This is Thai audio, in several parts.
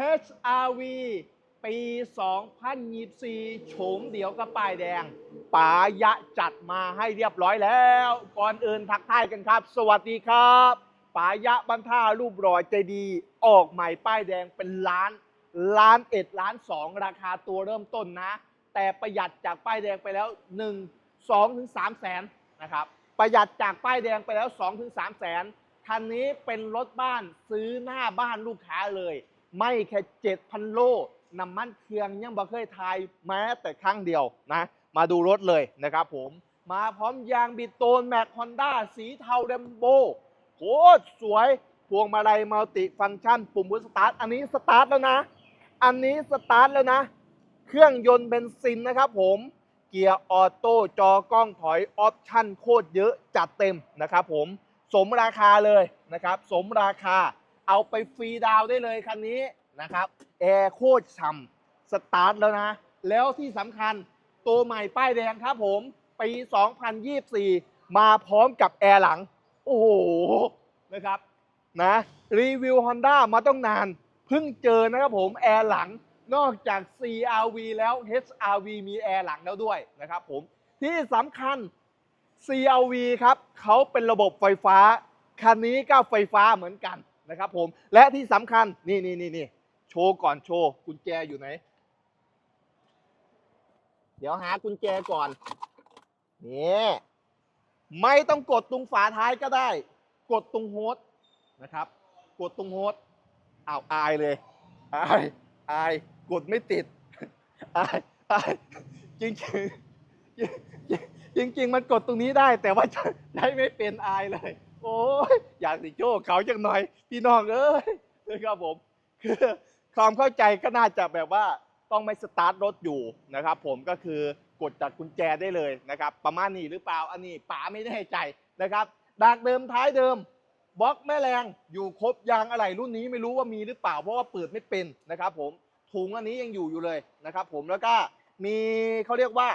HRV ปี 2024 โฉมเดียวกับป้ายแดงป๋ายะจัดมาให้เรียบร้อยแล้ว ก่อนอื่นทักทายกันครับ สวัสดีครับป๋ายะบรรท่ารูปรอยใจดี ออกใหม่ป้ายแดงเป็นล้าน ล้านเอ็ดล้านสองราคาตัวเริ่มต้นนะ แต่ประหยัดจากป้ายแดงไปแล้ว 1 2ถึง3แสนนะครับ ประหยัดจากป้ายแดงไปแล้ว 2 ถึง3แสนคันนี้เป็นรถบ้านซื้อหน้าบ้านลูกค้าเลย ไม่แค่7,000โลน้ำมันเครื่องยังบ่เคยทายแม้แต่ครั้งเดียวนะ มาดูรถเลยนะครับผมมาพร้อมยางบิดโตนแม็กฮอนด้าสีเทาเรมโบโคตรสวยพวงมาลัยมัลติฟังก์ชัน ปุ่มพุสตาร์ทอันนี้สตาร์ทแล้วนะ อันนี้สตาร์ทแล้วนะ เครื่องยนต์เบนซินนะครับผมเกียร์ออโต้จอกล้องถอยออปชั่นโคตรเยอะจัดเต็มนะครับผมสมราคาเลยนะครับ สมราคา เอาไปฟรีดาวได้เลยคันนี้นะครับแอร์โคตรฉ่ำสตาร์ทแล้วนะ แล้วที่สำคัญตัวใหม่ป้ายแดงครับผมปี 2024 มาพร้อมกับแอร์หลัง โอ้โหนะครับนะรีวิว Honda มาต้องนาน เพิ่งเจอนะครับผมแอร์หลังนอกจาก CRV แล้ว HRV มีแอร์หลังแล้วด้วยนะครับผมที่สำคัญ CRV ครับเขาเป็นระบบไฟฟ้า คันนี้ก็ไฟฟ้าเหมือนกัน นะครับผมและที่สำคัญนี่นี่นี่นี่โชว์ก่อนโชว์กุญแจอยู่ไหน เดี๋ยวหากุญแจก่อนนี่ไม่ต้องกดตรงฝาท้ายก็ได้ กดตรงโฮสนะครับ กดตรงโฮสอ้าวอายเลยอายอายกดไม่ติดอายอายจริงจริงจริงๆมันกดตรงนี้ได้แต่ว่าใช้ไม่เป็นอายเลย โอ้ยอยากสิโชว์เขาจังหน่อย พี่น้องเอ้ยนะครับผมคือความเข้าใจก็น่าจะแบบว่าต้องไม่สตาร์ทรถอยู่นะครับ ผมก็คือกดจากกุญแจได้เลยนะครับ ประมาณนี้หรือเปล่าอันนี้ป๋าไม่แน่ใจนะครับดากเดิมท้ายเดิมบล็อกแม่แรงอยู่ครบยางอะไรรุ่นนี้ไม่รู้ว่ามีหรือเปล่าเพราะว่าเปิดไม่เป็นนะครับ ผมถุงอันนี้ยังอยู่อยู่เลยนะครับ ผมแล้วก็มีเขาเรียกว่า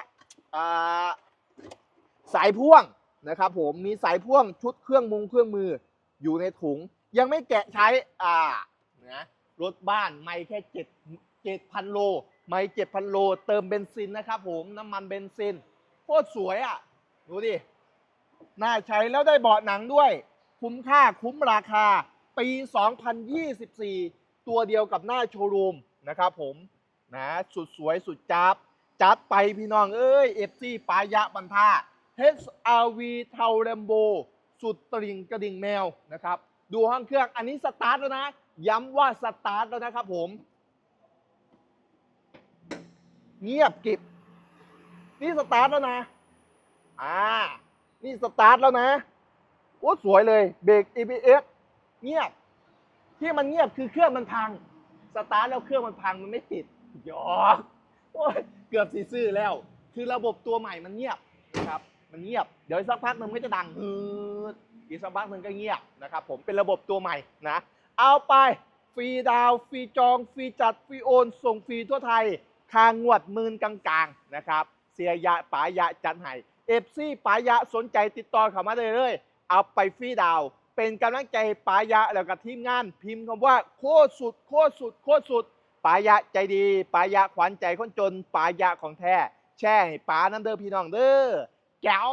สายพ่วง นะครับผมมีสายพ่วงชุดเครื่องมุงเครื่องมืออยู่ในถุง ยังไม่แกะใช้อ่านะรถบ้านไม่แค่เจ็ดเจ็ดพันโล ไม่เจ็ดพันโล เติมเบนซินนะครับผมน้ำมันเบนซินโคตรสวยอะ ดูดิ น่าใช้แล้วได้เบาะหนังด้วย คุ้มค่าคุ้มราคา ปี 2024 ตัวเดียวกับหน้าโชว์รูมนะครับผมนะสุดสวยสุดจับจัดไปพี่น้องเอ้ยเอฟซีปายะบันทา HRV เทาแรมโบสุดตริงกระดิ่งแมวนะครับ ดูห้องเครื่องอันนี้สตาร์ทแล้วนะ ย้ำว่าสตาร์ทแล้วนะครับผม เงียบกิบ นี่สตาร์ทแล้วนะ อ่า นี่สตาร์ทแล้วนะ โอ้สวยเลย เบรก ABS เงียบ ที่มันเงียบคือเครื่องมันพัง สตาร์ทแล้วเครื่องมันพังมันไม่ติดยอกโอ้ยเกือบสีซื่อแล้ว คือระบบตัวใหม่มันเงียบ มันเงียบ เดี๋ยวสักพักหนึ่งมันก็จะดังฮืดอีกสักพักหนึ่งก็เงียบนะครับผมเป็นระบบตัวใหม่นะ เอาไปฟรีดาวฟรีจองฟรีจัดฟรีโอน ส่งฟรีทั่วไทยคางวดหมื่นกลางๆนะครับ เสียยะป๋ายะจันไห้เอฟซีป๋ายะสนใจติดต่อเข้ามาได้เลย เอาไปฟรีดาว เป็นกำลังใจป๋ายะแล้วกับทีมงาน พิมพ์คำว่าโคตรสุดโคตรสุดโคตรสุดป๋ายะใจดีป๋ายะขวัญใจคนจนป๋ายะของแท้แช่ให้ป๋าน้ำเด้อพี่น้องเด้อ แก้ว